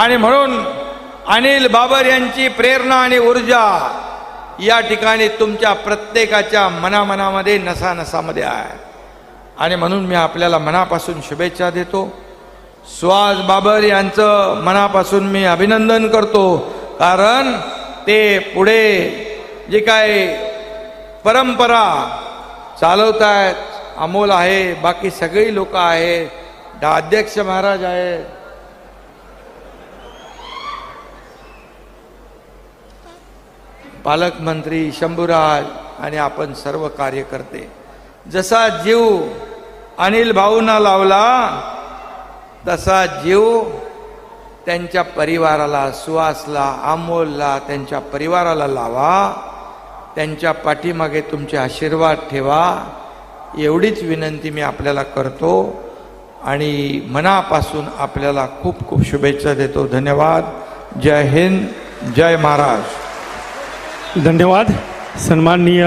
आणि म्हणून अनिल बाबर यांची प्रेरणा आणि ऊर्जा या ठिकाणी तुमच्या प्रत्येकाच्या मनामनामध्ये नसानसामध्ये आहे. आणि म्हणून मी आपल्याला मनापासून शुभेच्छा देतो. सुहास बाबर यांचं मनापासून मी अभिनंदन करतो. कारण ते पुढे जे काय परंपरा चालवत आहेत अमोल आहे बाकी सगळी लोक आहेत अध्यक्ष महाराज आहेत पालकमंत्री शंभूराज आणि आपण सर्व कार्यकर्ते. जसा जीव अनिल भाऊंना लावला तसा जीव त्यांच्या परिवाराला सुहासला अमोलला त्यांच्या परिवाराला लावा. त्यांच्या पाठीमागे तुमचे आशीर्वाद ठेवा. एवढीच विनंती मी आपल्याला करतो आणि मनापासून आपल्याला खूप खूप शुभेच्छा देतो. धन्यवाद. जय हिंद. जय महाराष्ट्र धन्यवाद. सन्माननीय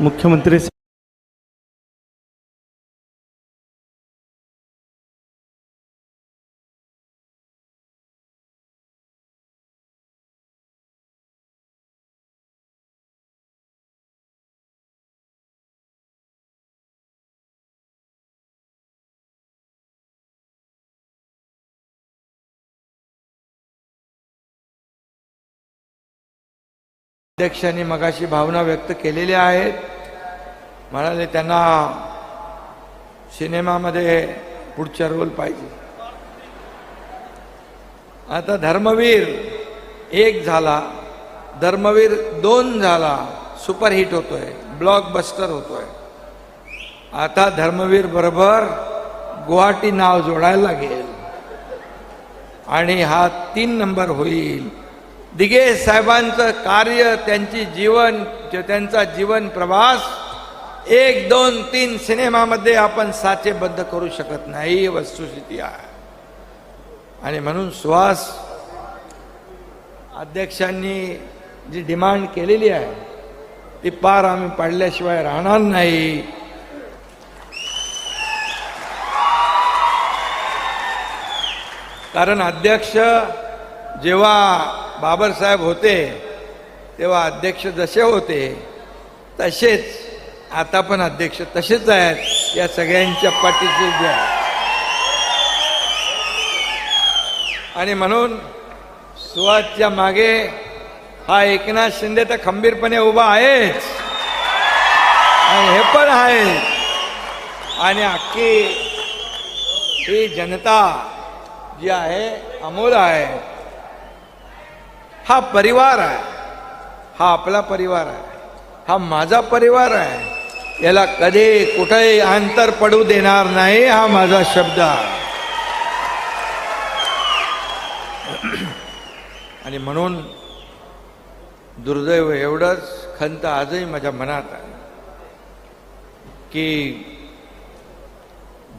मुख्यमंत्री अध्यक्षांनी मगाशी भावना व्यक्त केलेल्या आहेत. म्हणाले त्यांना सिनेमामध्ये पुढचा रोल पाहिजे. आता धर्मवीर एक झाला. धर्मवीर दोन झाला. सुपरहिट होतोय. ब्लॉकबस्टर होतोय. आता धर्मवीर बरोबर गुवाहाटी नाव जोडायला लागेल. आणि हा तीन नंबर होईल. दिगे साहेबांचं कार्य त्यांची जीवन त्यांचा जीवन प्रवास एक दोन तीन सिनेमामध्ये आपण साचेबद्ध करू शकत नाही वस्तुस्थिती आहे. आणि म्हणून सुहास अध्यक्षांनी जी डिमांड केलेली आहे ती पार आम्ही पाडल्याशिवाय राहणार नाही. कारण अध्यक्ष जेव्हा बाबरसाहेब होते तेव्हा अध्यक्ष जसे होते तसेच आता पण अध्यक्ष तसेच आहेत या सगळ्यांच्या पाठीशी जे आणि म्हणून सुहासच्या मागे हा एकनाथ शिंदे तर खंबीरपणे उभा आहेच. आणि हे पण आहे आणि अख्खी ही जनता जी आहे अमोल आहे हा परिवार आहे. हा आपला परिवार आहे. हा माझा परिवार आहे. याला कधी कुठेही अंतर पडू देणार नाही हा माझा शब्द आहे. आणि म्हणून दुर्दैव एवढंच खंत आजही माझ्या मनात आहे. की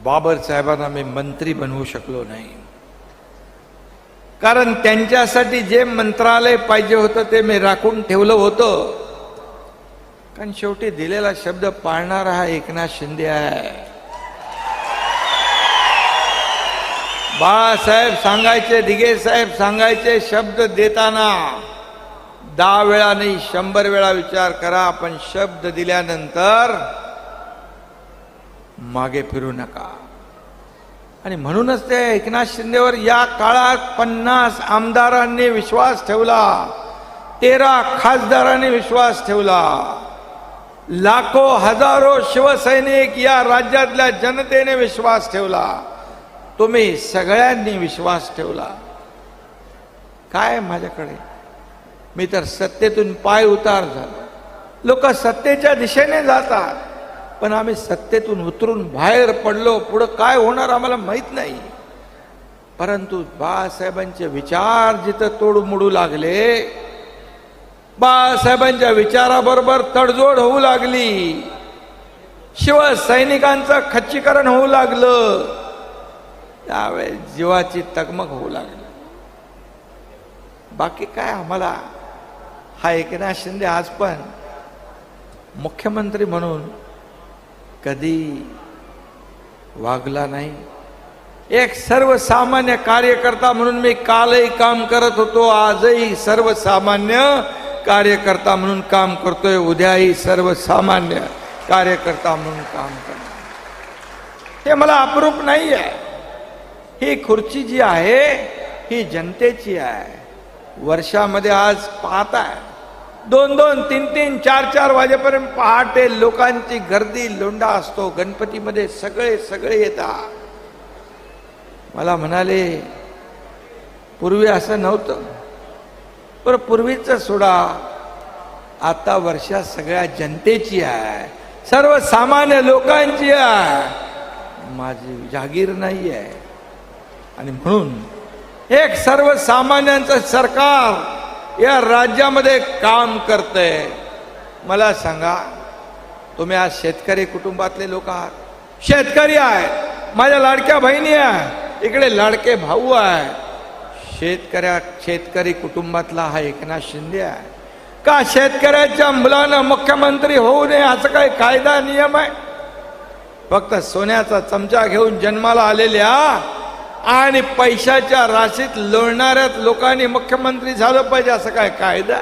बाबर साहेबांना मी मंत्री बनवू शकलो नाही. कारण त्यांच्यासाठी जे मंत्रालय पाहिजे होतं ते मी राखून ठेवलं होतं. कारण शेवटी दिलेला शब्द पाळणारा हा एकनाथ शिंदे आहे. बाळासाहेब सांगायचे दिघे साहेब सांगायचे शब्द देताना दहा वेळा नाही शंभर वेळा विचार करा आपण शब्द दिल्यानंतर मागे फिरू नका. आणि म्हणूनच ते एकनाथ शिंदेवर या काळात पन्नास आमदारांनी विश्वास ठेवला तेरा खासदारांनी विश्वास ठेवला. लाखो हजारो शिवसैनिक या राज्यातल्या जनतेने विश्वास ठेवला. तुम्ही सगळ्यांनी विश्वास ठेवला. काय माझ्याकडे? मी तर सत्तेतून पाय उतार झालो. लोक सत्तेच्या दिशेने जातात. पण आम्ही सत्तेतून उतरून बाहेर पडलो. पुढं काय होणार आम्हाला माहीत नाही. परंतु बाळासाहेबांचे विचार जिथं तोडमोडू लागले बाळासाहेबांच्या विचाराबरोबर तडजोड होऊ लागली. शिवसैनिकांचं खच्चीकरण होऊ लागलं. त्यावेळेस जीवाची तगमग होऊ लागली. बाकी काय आम्हाला? हा एकनाथ शिंदे आज पण मुख्यमंत्री म्हणून कधी वागला नाही. एक सर्वसामान्य कार्यकर्ता म्हणून मी कालही काम करत होतो आजही सर्वसामान्य कार्यकर्ता म्हणून काम करतोय उद्याही सर्वसामान्य कार्यकर्ता म्हणून काम करतो हे मला अप्रूप नाही आहे ही खुर्ची जी आहे ही जनतेची आहे. वर्षामध्ये आज पाहत आहे दोन दोन तीन तीन चार चार वाजेपर्यंत पहाटे लोकांची गर्दी लोंडा असतो. गणपतीमध्ये सगळे सगळे येतात. मला म्हणाले पूर्वी असं नव्हतं. पर पूर्वीचं सोडा. आता वर्षा सगळ्या जनतेची आहे. सर्वसामान्य लोकांची आहे. माझी जागीर नाही आहे आणि म्हणून एक सर्वसामान्यांचं सरकार या राज्यामध्ये काम करतंय. मला सांगा तुम्ही आज शेतकरी कुटुंबातले लोक आहात. शेतकरी आहे माझ्या लाडक्या बहिणी आहे इकडे लाडके भाऊ आहे. शेतकऱ्या शेतकरी कुटुंबातला हा एकनाथ शिंदे आहे. का शेतकऱ्याच्या मुलानं मुख्यमंत्री होऊ नये असं काही कायदा नियम आहे? फक्त सोन्याचा चमचा घेऊन जन्माला आलेल्या आणि पैशाच्या राशीत लोळणाऱ्याच लोकांनी मुख्यमंत्री झालं पाहिजे असं काय कायदा?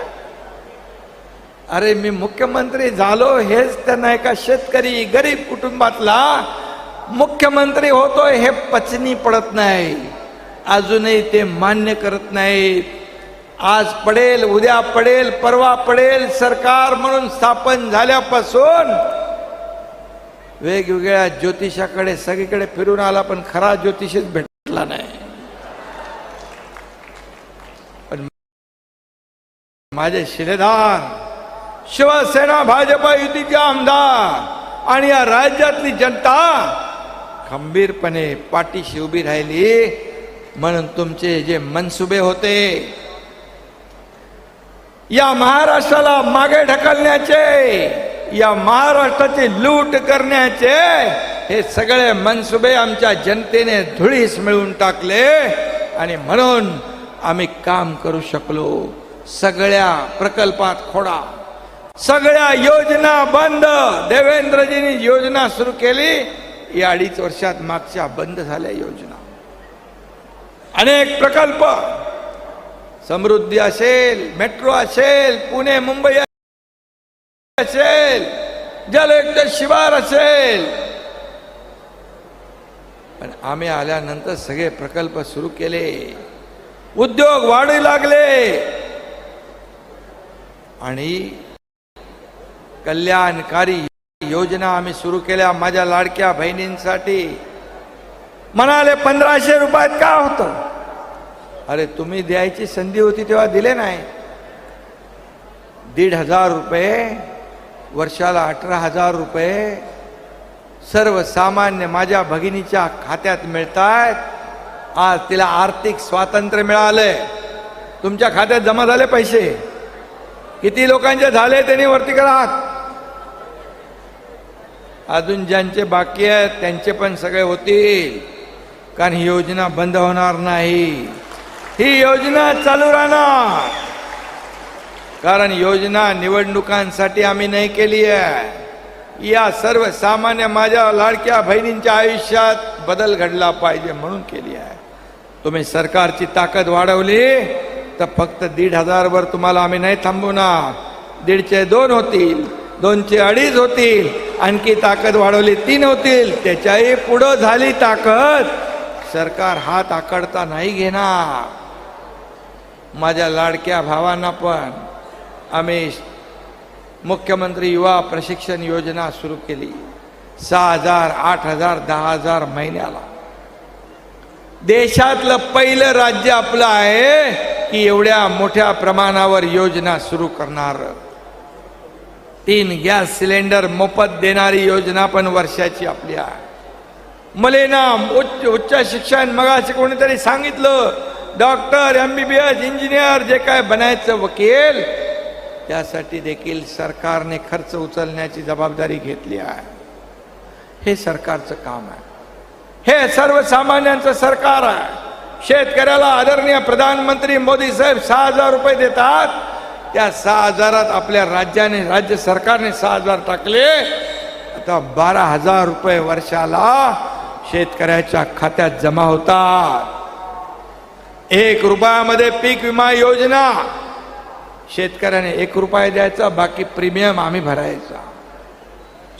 अरे मी मुख्यमंत्री झालो हेच त्यांना एका शेतकरी गरीब कुटुंबातला मुख्यमंत्री होतोय हे पचनी पडत नाही. अजूनही ते मान्य करत नाही आज पडेल उद्या पडेल परवा पडेल सरकार म्हणून स्थापन झाल्यापासून वेगवेगळ्या ज्योतिषाकडे सगळीकडे फिरून आला पण खरा ज्योतिषच भेटला नाही. पण माझे शिलेदार शिवसेना भाजपा युतीचे आमदार आणि या राज्यातली जनता खंबीरपणे पाठीशी उभी राहिली म्हणून तुमचे जे मनसुबे होते या महाराष्ट्राला मागे ढकलण्याचे या महाराष्ट्राची लूट करण्याचे हे सगळे मनसुबे आमच्या जनतेने धुळीस मिळवून टाकले आणि म्हणून आम्ही काम करू शकलो. सगळ्या प्रकल्पात खोडा. सगळ्या योजना बंद. देवेंद्रजींनी योजना सुरू केली. या अडीच वर्षात मागच्या बंद झाल्या योजना. अनेक प्रकल्प. समृद्धी असेल मेट्रो असेल पुणे मुंबई असेल जलयुक्त शिवार असेल पण आम्ही आल्यानंतर सगळे प्रकल्प सुरू केले. उद्योग वाढू लागले. आणि कल्याणकारी योजना आम्ही सुरू केल्या माझ्या लाडक्या बहिणींसाठी. म्हणाले पंधराशे रुपयात का होतं? अरे तुम्ही द्यायची संधी होती तेव्हा दिले नाही. दीड हजार रुपये वर्षाला अठरा हजार रुपये सर्वसामान्य माझ्या भगिनीच्या खात्यात मिळतायत. आज तिला आर्थिक स्वातंत्र्य मिळालंय. तुमच्या खात्यात जमा झाले पैसे. किती लोकांचे झाले त्यांनी वरती करा अजून ज्यांचे बाकी आहेत त्यांचे पण सगळे होतील. कारण ही योजना बंद होणार नाही. ही योजना चालू राहणार. कारण योजना निवडणुकांसाठी आम्ही नाही केली आहे. या सर्वसामान्य माझ्या लाडक्या बहिणींच्या आयुष्यात बदल घडला पाहिजे म्हणून केली आहे. तुम्ही सरकारची ताकद वाढवली तर फक्त दीड हजारवर तुम्हाला आम्ही नाही थांबवणार. दीडचे दोन होतील दोनचे अडीच होतील आणखी ताकद वाढवली तीन होतील त्याच्याही पुढं झाली ताकद. सरकार हात आकडता नाही घेणार. माझ्या लाडक्या भावांना पण आम्ही मुख्यमंत्री युवा प्रशिक्षण योजना सुरू केली. सहा हजार आठ हजार दहा हजार महिन्याला. देशातलं पहिलं राज्य आपलं आहे की एवढ्या मोठ्या प्रमाणावर योजना सुरू करणार. तीन गॅस सिलेंडर मोफत देणारी योजना पण वर्षाची आपली आहे. मलेना उच्च उच्च शिक्षण मगाशी कोणीतरी सांगितलं doctor M B B S engineer जे काय बनायचं वकील त्यासाठी देखील सरकारने खर्च उचलण्याची जबाबदारी घेतली आहे. हे सरकारचं काम आहे. हे सर्वसामान्यांचं सरकार आहे. शेतकऱ्याला आदरणीय प्रधानमंत्री मोदी साहेब सहा हजार रुपये देतात. त्या सहा हजारात आपल्या राज्याने राज्य सरकारने सहा हजार टाकले. आता बारा हजार रुपये वर्षाला शेतकऱ्याच्या खात्यात जमा होतात. एक रुपयामध्ये पीक विमा योजना शेतकऱ्याने एक रुपया द्यायचा बाकी प्रीमियम आम्ही भरायचा.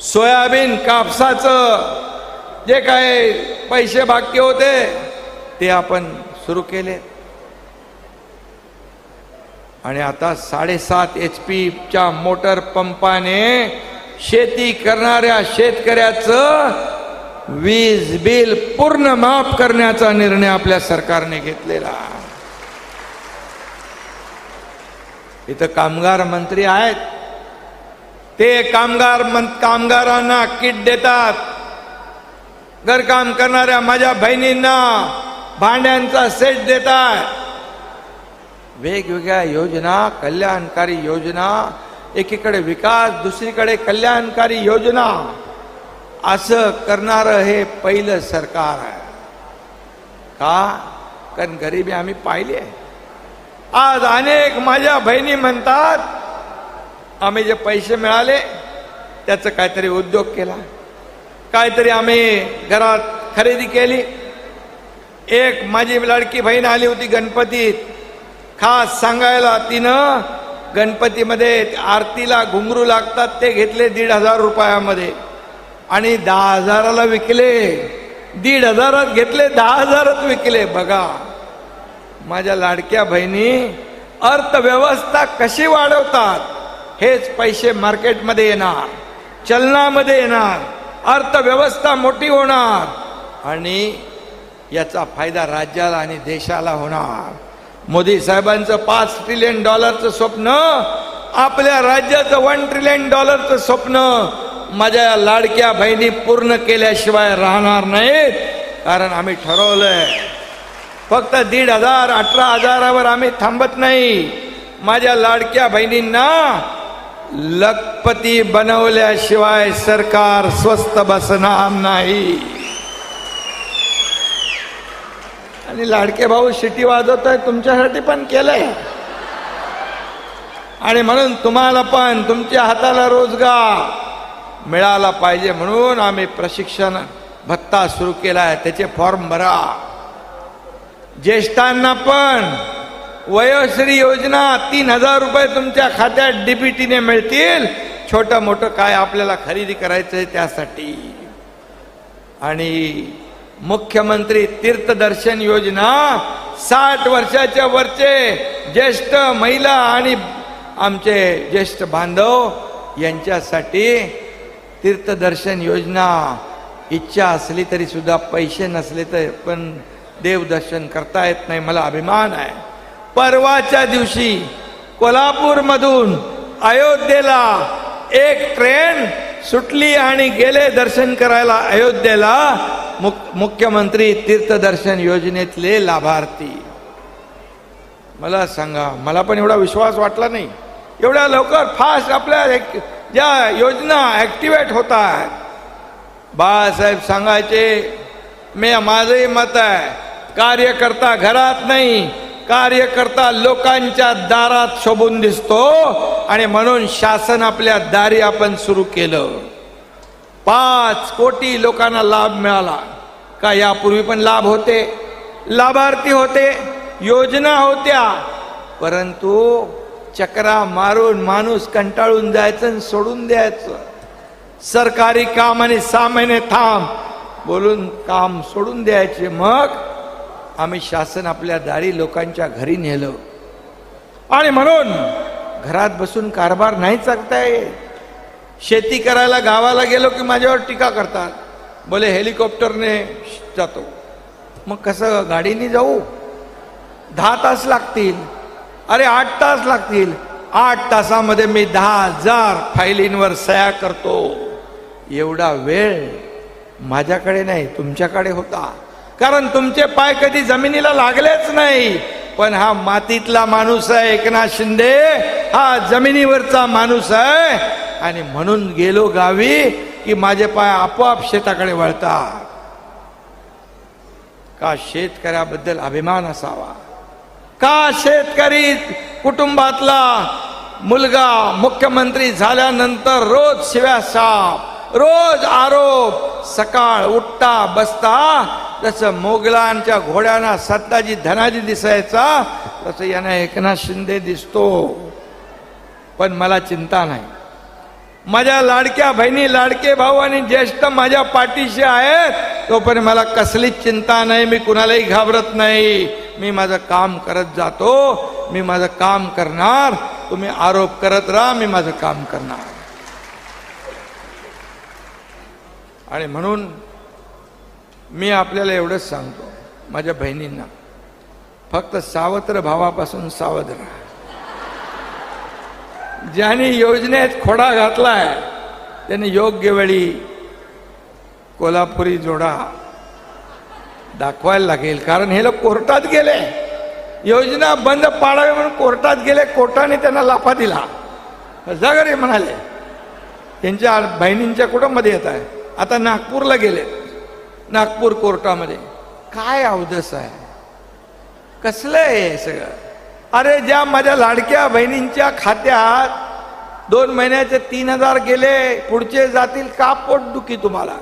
सोयाबीन कापसाचं जे काय पैसे बाकी होते ते आपण सुरू केले. आणि आता साडेसात एच पीच्या मोटर पंपाने शेती करणाऱ्या शेतकऱ्याचं वीज बिल पूर्ण माफ करण्याचा निर्णय आपल्या सरकारने घेतलेला आहे. इथं कामगार मंत्री आहेत. ते कामगार मन कामगारांना किट देतात. घरकाम करणाऱ्या माझ्या बहिणींना भांड्यांचा सेट देतात वेगवेगळ्या योजना कल्याणकारी योजना एकीकडे विकास दुसरीकडे कल्याणकारी योजना. असं करणारं हे पहिलं सरकार आहे. का? कारण गरिबी आम्ही पाहिली आहे. आज अनेक माझ्या बहिणी म्हणतात आम्ही जे पैसे मिळाले त्याचं काहीतरी उद्योग केला. काहीतरी आम्ही घरात खरेदी केली. एक माझी लाडकी बहीण आली होती गणपतीत. खास सांगायला तिनं गणपतीमध्ये आरतीला घुंगरू लागतात ते घेतले दीड हजार रुपयामध्ये. आणि दहा हजाराला विकले. दीड हजारात घेतले दहा हजारात विकले. बघा. माझ्या लाडक्या बहिणी अर्थव्यवस्था कशी वाढवतात हेच पैसे मार्केटमध्ये येणार चलनामध्ये येणार अर्थव्यवस्था मोठी होणार आणि याचा फायदा राज्याला आणि देशाला होणार. मोदी साहेबांचं पाच ट्रिलियन डॉलरचं स्वप्न आपल्या राज्याचं वन ट्रिलियन डॉलरचं स्वप्न माझ्या लाडक्या बहिणी पूर्ण केल्याशिवाय राहणार नाहीत कारण आम्ही ठरवलंय. फक्त दीड हजार अठरा हजारावर आम्ही थांबत नाही. माझ्या लाडक्या बहिणींना लखपती बनवल्याशिवाय सरकार स्वस्त बसणार नाही. आणि लाडके भाऊ शिटी वाजवत आहे तुमच्यासाठी पण केलंय. आणि म्हणून तुम्हाला पण तुमच्या हाताला रोजगार मिळाला पाहिजे म्हणून आम्ही प्रशिक्षण भत्ता सुरू केला आहे त्याचे फॉर्म भरा. ज्येष्ठांना पण वयोश्री योजना तीन हजार रुपये तुमच्या खात्यात डीबीटीने मिळतील. छोटं मोठं काय आपल्याला खरेदी करायचं आहे त्यासाठी. आणि मुख्यमंत्री तीर्थदर्शन योजना साठ वर्षाच्या वरचे ज्येष्ठ महिला आणि आमचे ज्येष्ठ बांधव यांच्यासाठी तीर्थदर्शन योजना. इच्छा असली तरी सुद्धा पैसे नसले तर पण देवदर्शन करता येत नाही मला अभिमान आहे. परवाच्या दिवशी कोल्हापूरमधून अयोध्येला एक ट्रेन सुटली आणि गेले दर्शन करायला अयोध्येला मुख मुख्यमंत्री तीर्थदर्शन योजनेतले लाभार्थी. मला सांगा मला पण एवढा विश्वास वाटला नाही. एवढ्या लवकर फास्ट आपल्या ज्या योजना ॲक्टिवेट होत आहेत बाळासाहेब सांगायचे मी माझंही मत आहे कार्यकर्ता घरात नाही कार्यकर्ता लोकांच्या दारात शोभून दिसतो आणि म्हणून शासन आपल्या दारी आपण सुरू केलं. पाच कोटी लोकांना लाभ मिळाला. का यापूर्वी पण लाभ होते? लाभार्थी होते योजना होत्या. परंतु चक्रा मारून माणूस कंटाळून जायचं आणि सोडून द्यायचं. सरकारी काम आणि सामान्य थांब. बोलून काम सोडून द्यायचे. मग आम्ही शासन आपल्या दारी लोकांच्या घरी नेलं. आणि म्हणून घरात बसून कारभार नाही चालता येत शेती करायला गावाला गेलो की माझ्यावर टीका करतात. बोले हेलिकॉप्टरने जातो. मग कसं गाडीने जाऊ? दहा तास लागतील. अरे आठ तास लागतील. आठ तासामध्ये मी दहा हजार फायलींवर सया करतो. एवढा वेळ माझ्याकडे नाही तुमच्याकडे होता. कारण तुमचे पाय कधी जमिनीला लागलेच नाही. पण हा मातीतला माणूस आहे एकनाथ शिंदे. हा जमिनीवरचा माणूस आहे. आणि म्हणून गेलो गावी की माझे पाय आपोआप शेताकडे वळतात. का शेतकऱ्याबद्दल अभिमान असावा? का शेतकरी कुटुंबातला मुलगा मुख्यमंत्री झाल्यानंतर रोज शिव्या साप रोज आरोप सकाळ उठता बसता जसं मोगलांच्या घोड्यांना सत्ताजी धनाजी दिसायचा तसं यांना एकनाथ शिंदे दिसतो. पण मला चिंता नाही. माझ्या लाडक्या बहिणी लाडके भाऊ आणि ज्येष्ठ माझ्या पाठीशी आहेत तोपर्यंत मला कसलीच चिंता नाही मी कुणालाही घाबरत नाही. मी माझं काम करत जातो मी माझं काम करणार तुम्ही आरोप करत राहा मी माझं काम करणार. आणि म्हणून मी आपल्याला एवढंच सांगतो माझ्या बहिणींना फक्त सावत्र भावापासून सावध राहा. ज्यांनी योजनेत खोडा घातलाय त्यांनी योग्य वेळी कोल्हापुरी जोडा दाखवायला लागेल. कारण हे लोक कोर्टात गेले. योजना बंद पाडावी म्हणून कोर्टात गेले कोर्टाने त्यांना लाफा दिला. जगरे म्हणाले त्यांच्या बहिणींच्या कुटुंबामध्ये येत आहे. आता नागपूरला गेले. नागपूर कोर्टामध्ये. काय अवधस आहे? कसलं आहे सगळं? अरे ज्या माझ्या लाडक्या बहिणींच्या खात्यात दोन महिन्याचे तीन हजार गेले पुढचे जातील का पोटदुखी तुम्हाला?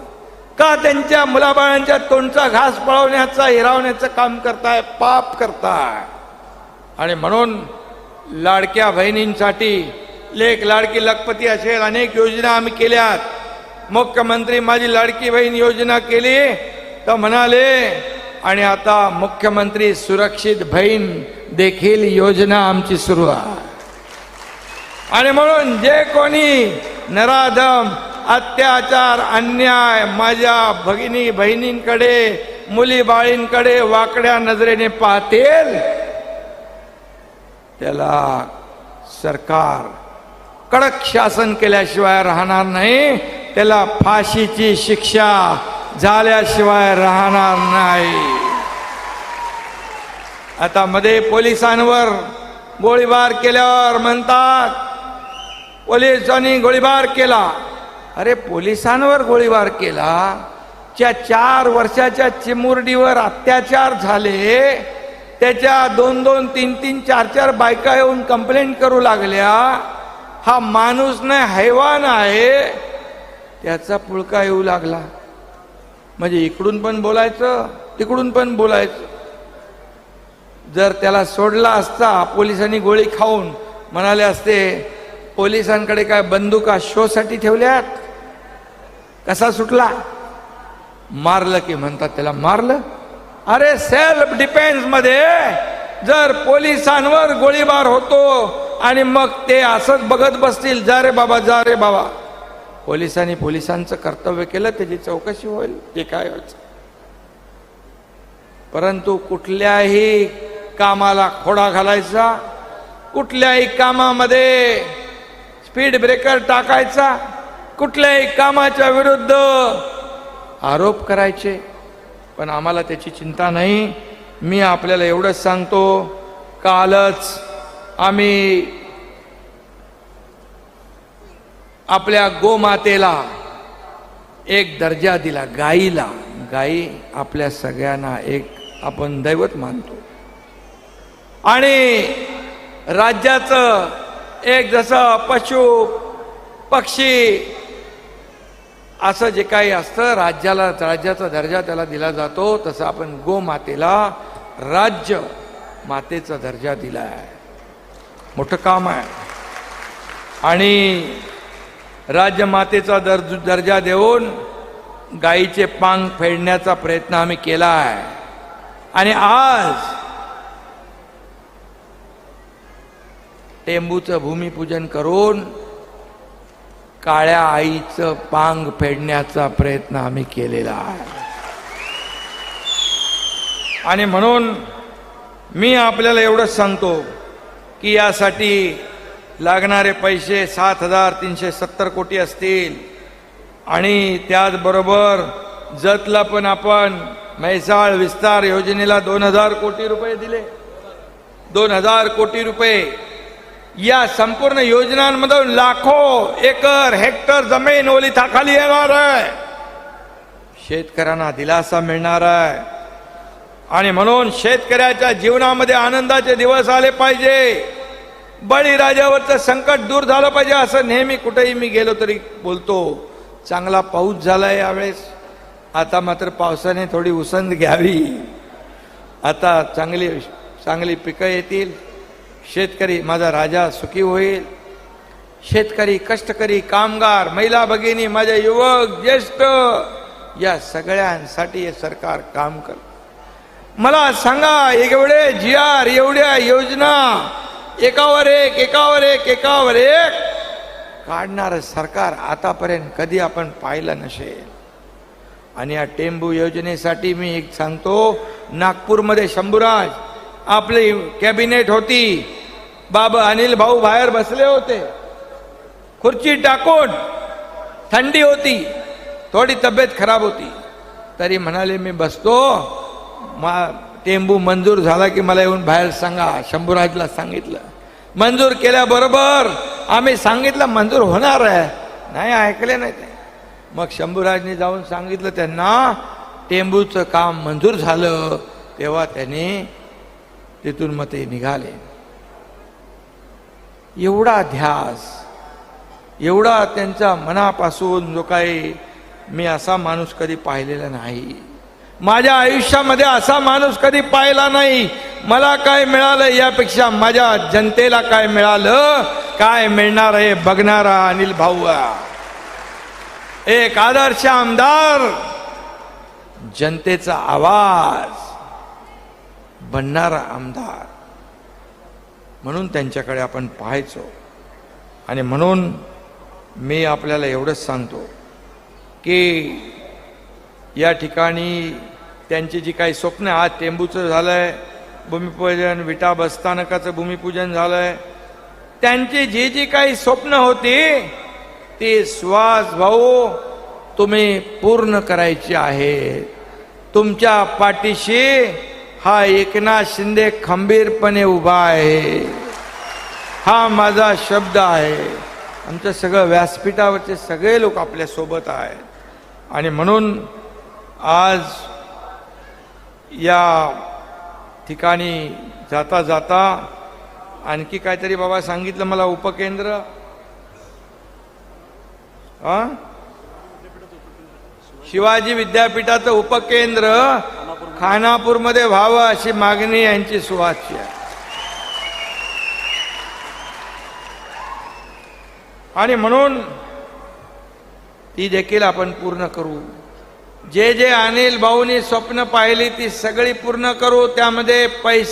का त्यांच्या मुलाबाळांच्या तोंडचा घास पळवण्याचा हिरावण्याचं काम करताय पाप करताय? आणि म्हणून लाडक्या बहिणींसाठी लेख लाडकी लखपती असेल अनेक योजना आम्ही केल्यात. मुख्यमंत्री माझी लाडकी बहीण योजना केली तर म्हणाले आणि आता मुख्यमंत्री सुरक्षित बहीण देखील योजना आमची सुरू आहे. आणि म्हणून जे कोणी नराधम अत्याचार अन्याय माझ्या भगिनी बहिणींकडे मुली बाळींकडे वाकड्या नजरेने पाहतील त्याला सरकार कडक शासन केल्याशिवाय राहणार नाही. त्याला फाशीची शिक्षा झाल्याशिवाय राहणार नाही. आता मध्ये पोलिसांवर गोळीबार केल्यावर म्हणतात पोलिसांनी गोळीबार केला. अरे पोलिसांवर गोळीबार केला? च्या चार वर्षाच्या चिमुरडीवर अत्याचार झाले त्याच्या दोन दोन तीन तीन चार चार बायका येऊन कंप्लेंट करू लागल्या. हा माणूस नाही हैवान आहे त्याचा पुळका येऊ लागला. म्हणजे इकडून पण बोलायचं तिकडून पण बोलायचं. जर त्याला सोडला असता पोलिसांनी गोळी खाऊन म्हणाले असते पोलिसांकडे काय बंदुका शोसाठी ठेवल्यात? कसा सुटला? मारलं की म्हणतात त्याला मारलं? अरे सेल्फ डिफेन्समध्ये जर पोलिसांवर गोळीबार होतो आणि मग ते असंच बघत बसतील जा रे बाबा जा रे बाबा. पोलिसांनी पोलिसांचं कर्तव्य केलं त्याची चौकशी होईल ते काय व्हायचं परंतु कुठल्याही कामाला खोडा घालायचा कुठल्याही कामामध्ये स्पीड ब्रेकर टाकायचा कुठल्याही कामाच्या विरुद्ध आरोप करायचे. पण आम्हाला त्याची चिंता नाही. मी आपल्याला एवढंच सांगतो कालच आम्ही आपल्या गोमातेला एक दर्जा दिला गाईला. गाई आपल्या सगळ्यांना एक आपण दैवत मानतो. आणि राज्याचं एक जसं पशु पक्षी असं जे काही असतं राज्याला राज्याचा दर्जा त्याला दिला जातो तसं आपण गोमातेला राज्य मातेचा दर्जा दिला आहे. मोठं काम आहे. आणि राज्यमातेचा दर दर्जा देऊन गाईचे पांग फेडण्याचा प्रयत्न आम्ही केला आहे. आणि आज टेंबूचं भूमिपूजन करून काळ्या आईचं पांग फेडण्याचा प्रयत्न आम्ही केलेला आहे. आणि म्हणून मी आपल्याला एवढंच सांगतो की यासाठी लागणारे पैसे सात हजार तीनशे सत्तर कोटी असतील. आणि त्याचबरोबर जतला पण आपण म्हैसाळ विस्तार योजनेला दोन हजार कोटी रुपये दिले. दोन हजार कोटी रुपये. या संपूर्ण योजनांमधून लाखो एकर हेक्टर जमीन ओलिताखाली येणार आहे. शेतकऱ्यांना दिलासा मिळणार आहे. आणि म्हणून शेतकऱ्याच्या जीवनामध्ये आनंदाचे दिवस आले पाहिजे. बळीराजावरचं संकट दूर झालं पाहिजे असं नेहमी कुठेही मी गेलो तरी बोलतो. चांगला पाऊस झालाय यावेळेस. आता मात्र पावसाने थोडी उसंद घ्यावी. आता चांगली चांगली पिकं येतील. शेतकरी माझा राजा सुखी होईल. शेतकरी कष्टकरी कामगार महिला भगिनी माझे युवक ज्येष्ठ या सगळ्यांसाठी हे सरकार काम कर मला सांगा एवढे जी आर एवढ्या योजना एकावर एक एकावर एक एकावर एक काढणारं सरकार आतापर्यंत कधी आपण पाहिलं नसेल. आणि या टेंबू योजनेसाठी मी एक सांगतो नागपूरमध्ये शंभूराज आपली कॅबिनेट होती. बाबा अनिल भाऊ बाहेर बसले होते. खुर्ची टाकून थंडी होती. थोडी तब्येत खराब होती. तरी म्हणाले मी बसतो. मा टेंबू मंजूर झाला की मला येऊन बाहेर सांगा. शंभूराजला सांगितलं. मंजूर केल्याबरोबर आम्ही सांगितलं मंजूर होणार आहे. नाही ऐकले नाही ते. मग शंभूराजने जाऊन सांगितलं त्यांना टेंबूचं काम मंजूर झालं. तेव्हा त्याने तिथून मग ते निघाले. एवढा ध्यास एवढा त्यांच्या मनापासून जो काही मी असा माणूस कधी पाहिलेला नाही. माझ्या आयुष्यामध्ये असा माणूस कधी पाहिला नाही. मला काय मिळालं यापेक्षा माझ्या जनतेला काय मिळालं? काय मिळणार आहे बघणारा अनिल भाऊ? एक आदर्श आमदार जनतेचा आवाज बनणारा आमदार. म्हणून त्यांच्याकडे आपण पाहायचो. आणि म्हणून मी आपल्याला एवढंच सांगतो की या ठिकाणी त्यांची जी काही स्वप्न आज टेंबूचं झालंय भूमिपूजन विटा बसस्थानकाचं भूमिपूजन झालंय. त्यांची जी जी काही स्वप्न होती ती श्वास भाऊ तुम्ही पूर्ण करायची आहे तुमच्या पाठीशी हा एकनाथ शिंदे खंबीरपणे उभा आहे. हा माझा शब्द आहे. आमचं सगळं व्यासपीठावरचे सगळे लोक आपल्यासोबत आहेत. आणि म्हणून आज या ठिकाणी जाता जाता आणखी काहीतरी बाबा सांगितलं मला उपकेंद्र. शिवाजी विद्यापीठाचं उपकेंद्र खानापूरमध्ये व्हावं अशी मागणी यांची सुवाची आहे. आणि म्हणून ती देखील आपण पूर्ण करू. जे जे अनिल भाऊनी स्वप्न पाहिली ती सगळी पूर्ण करू त्यामध्ये पैसे